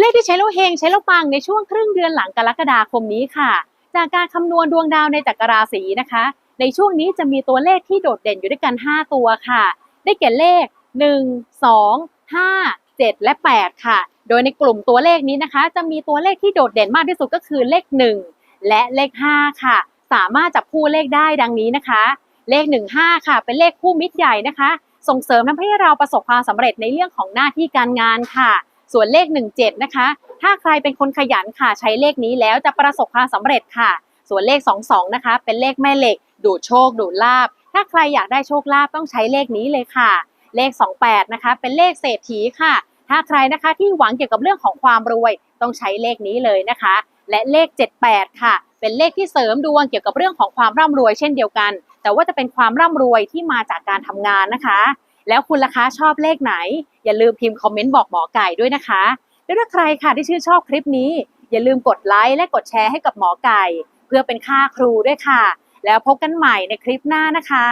เลขที่ใช้แล้วเฮงใช้แล้วปังในช่วงครึ่งเดือนหลังกรกฎาคมนี้ค่ะ จากการคำนวณดวงดาวในจักรราศีนะคะ ในช่วงนี้จะมีตัวเลขที่โดดเด่นอยู่ด้วยกัน 5 ตัวค่ะ ได้แก่เลข 1 2 5 7 และ 8 ค่ะ โดยในกลุ่มตัวเลขนี้นะคะ จะมีตัวเลขที่โดดเด่นมากที่สุดก็คือเลข 1 และเลข 5 ค่ะ สามารถจับคู่เลขได้ดังนี้นะคะ เลข 15 ค่ะ เป็นเลขคู่มิตรใหญ่นะคะ ส่งเสริมทำให้เราประสบความสำเร็จในเรื่องของหน้าที่การงานค่ะ ส่วนเลข 17 นะคะ ถ้าใครเป็นคนขยันค่ะใช้เลขนี้แล้วจะประสบความสำเร็จค่ะ ส่วนเลข 22 นะคะ เป็นเลขแม่เหล็ก ดูดโชค ดูดลาบ ถ้าใครอยากได้โชคลาภต้องใช้เลขนี้เลยค่ะ เลข 28 นะคะ เป็นเลขเศรษฐีค่ะ ถ้าใครนะคะที่หวังเกี่ยวกับเรื่องของความรวยต้องใช้เลขนี้เลยนะคะ และเลข 78 ค่ะ เป็นเลขที่เสริมดวงเกี่ยวกับเรื่องของความร่ำรวยเช่นเดียวกัน แต่ว่าจะเป็นความร่ำรวยที่มาจากการทำงานนะคะ แล้วคุณล่ะคะชอบเลขไหน อย่าลืมพิมพ์คอมเมนต์บอกหมอไก่ด้วยนะคะและถ้าใครค่ะที่ชื่นชอบคลิปนี้ อย่าลืมกดไลค์และกดแชร์ให้กับหมอไก่ เพื่อเป็นค่าครูด้วยค่ะ แล้วพบกันใหม่ในคลิปหน้านะคะ